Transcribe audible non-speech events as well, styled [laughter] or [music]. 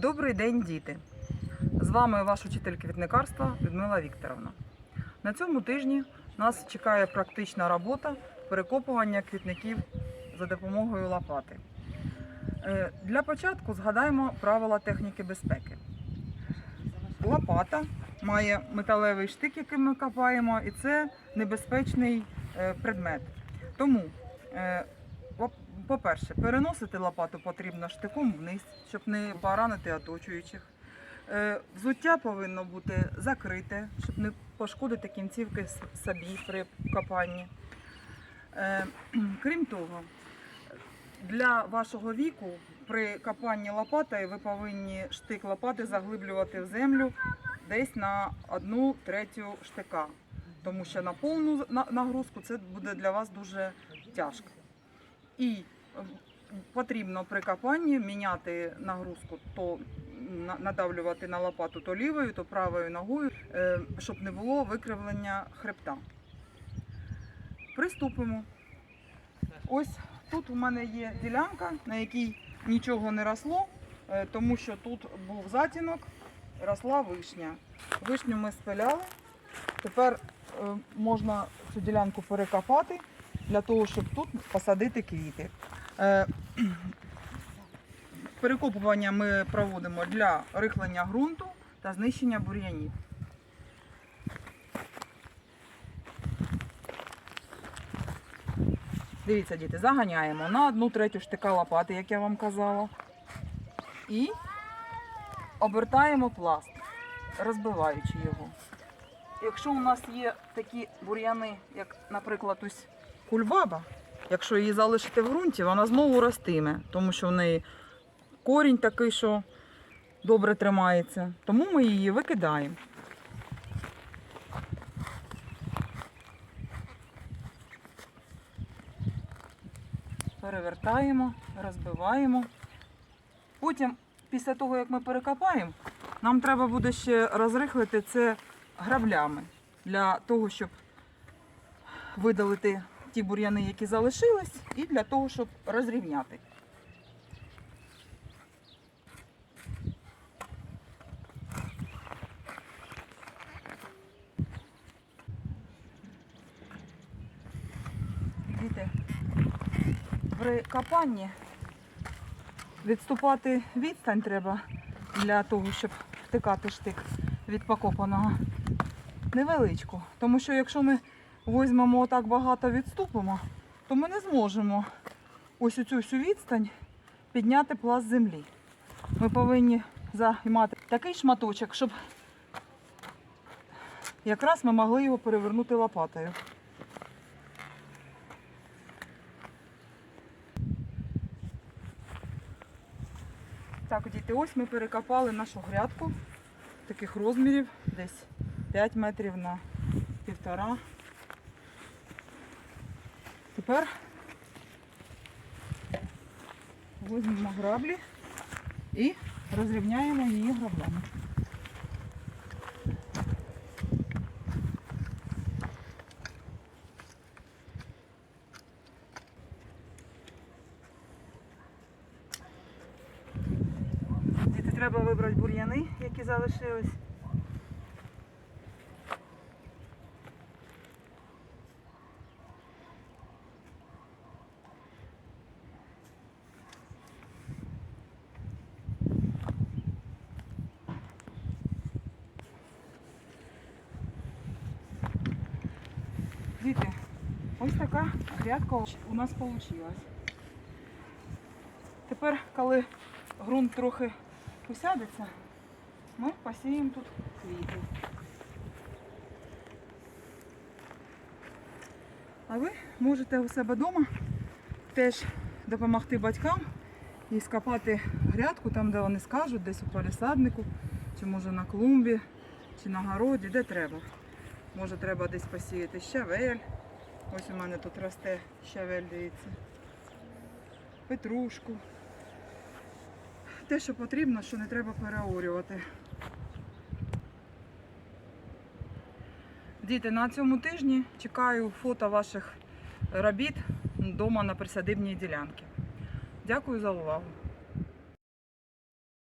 Добрий день, діти! З вами ваш учитель квітникарства Людмила Вікторовна. На цьому тижні нас чекає практична робота перекопування квітників за допомогою лопати. Е, Для початку згадаємо правила техніки безпеки. Лопата має металевий штик, яким ми копаємо, і це небезпечний е, предмет. Тому, е, по-перше, переносити лопату потрібно штиком вниз, щоб не поранити оточуючих. Е, Взуття повинно бути закрите, щоб не пошкодити кінцівки собі при копанні. Е, [clears throat] Крім того, для вашого віку при копанні лопатою ви повинні штик лопати заглиблювати в землю десь на одну третю штика, тому що на повну нагрузку це буде для вас дуже тяжко. І потрібно при копанні міняти нагрузку, то надавлювати на лопату то лівою, то правою ногою, е, щоб не було викривлення хребта. Приступимо. Ось тут у мене є ділянка, на якій нічого не росло, е, тому що тут був затінок, росла вишня. Вишню ми спиляли. Тепер е, можна цю ділянку перекопати для того, щоб тут посадити квіти. Е, [clears throat] Перекопування ми проводимо для рихлення ґрунту та знищення бур'янів. Дивіться, діти, заганяємо на одну третю штика лопати, як я вам казала. І обертаємо пласт, розбиваючи його. Якщо у нас є такі бур'яни, як, наприклад, ось кульбаба, якщо її залишити в ґрунті, вона знову ростиме, тому що в неї корінь такий, що добре тримається. Тому ми її викидаємо. Перевертаємо, розбиваємо. Потім, після того, як ми перекопаємо, нам треба буде ще розрихлити це граблями для того, щоб видалити ті бур'яни, які залишились, і для того, щоб розрівняти. Діти, при копанні відступати відстань треба для того, щоб втикати штик від покопаного. Невеличку. Тому що якщо ми візьмемо так багато відступимо, то ми не зможемо ось цю всю відстань підняти пласт землі. Ми повинні займати такий шматочок, щоб якраз ми могли його перевернути лопатою. Так, діти, ось ми перекопали нашу грядку таких розмірів, десь 5 метрів на півтора. Тепер візьмемо граблі і розрівняємо її граблями. Діти треба вибрати бур'яни, які залишились. Діти, ось така грядка у нас вийшла. Тепер, коли ґрунт трохи усядеться, ми посіємо тут квіти. А ви можете у себе вдома теж допомогти батькам і скопати грядку там, де вони скажуть, десь у палісаднику, чи може на клумбі, чи на городі, де треба. Може треба десь посіяти щавель. Ось у мене тут росте щавель, дивіться. Петрушку. Те, що потрібно, що не треба переорювати. Діти, на цьому тижні чекаю фото ваших робіт вдома на присадибній ділянці. Дякую за увагу.